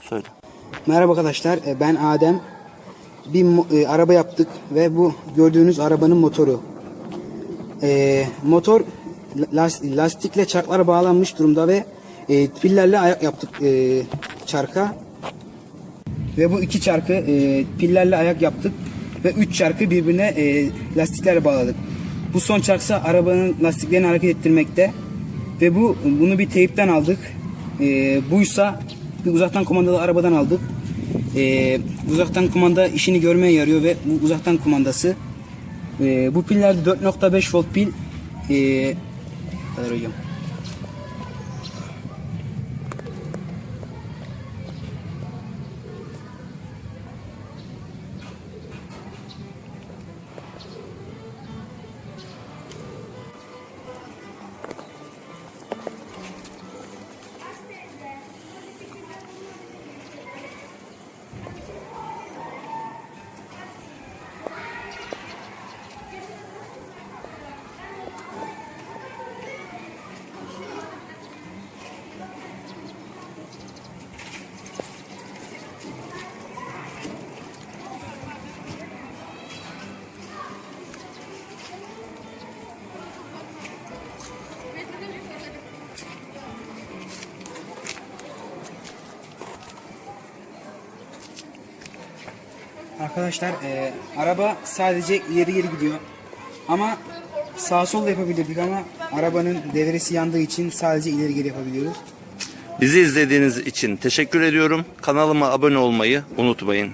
Söyle. Merhaba arkadaşlar, e, ben Adem. Bir e, araba yaptık ve bu gördüğünüz arabanın motoru. E, motor las- lastikle çarklara bağlanmış durumda ve e, pillerle ayak yaptık e, çarka. Ve bu iki çarkı e, pillerle ayak yaptık ve üç çarkı birbirine e, lastiklerle bağladık. Bu son çarksa arabanın lastiklerini hareket ettirmekte ve bu bunu bir teypten aldık. E, buysa bir uzaktan kumandalı arabadan aldık. E, uzaktan kumanda işini görmeye yarıyor ve bu uzaktan kumandası. E, bu piller de 4.5 volt pil. E, kadar hocam. Arkadaşlar e, araba sadece ileri geri gidiyor. Ama sağ sol da yapabilirdik ama arabanın devresi yandığı için sadece ileri geri yapabiliyoruz. Bizi izlediğiniz için teşekkür ediyorum. Kanalıma abone olmayı unutmayın.